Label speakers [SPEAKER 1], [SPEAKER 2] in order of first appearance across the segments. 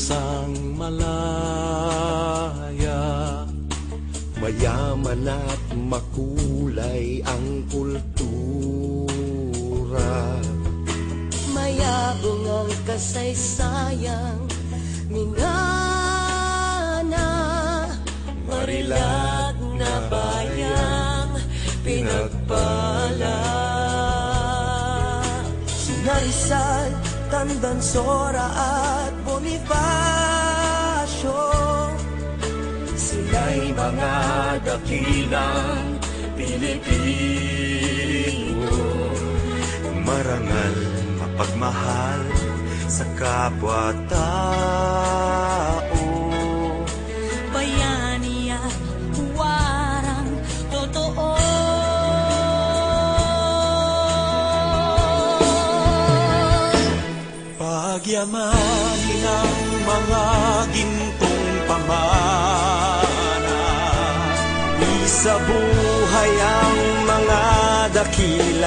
[SPEAKER 1] bansang malaya.
[SPEAKER 2] Mayaman at makulay ang kultura.
[SPEAKER 3] Mayabong ang kasaysayang minana. Marilag na bayang pinagpala. Sina Rizal, Tandansora at Bonifacio
[SPEAKER 1] Sila'y mga dakilang Pilipino. Marangal, mapagmahal sa kapwa-tao
[SPEAKER 3] bayani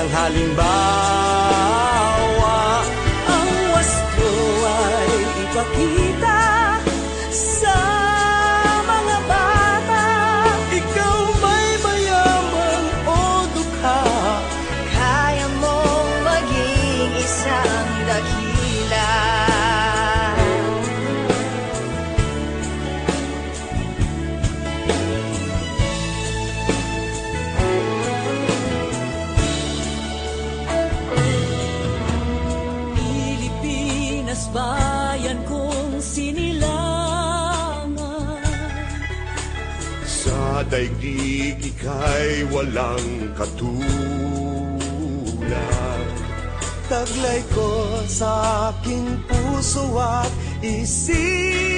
[SPEAKER 2] dakilang halimbawa
[SPEAKER 3] Ang wasto ay ipakita sa mga bata.
[SPEAKER 2] Ikaw may mayaman o dukha
[SPEAKER 3] Kaya mong maging isang dakila.
[SPEAKER 2] Sa daigdig ika'y walang katulad. Taglay ko sa aking puso at isipan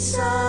[SPEAKER 2] inside.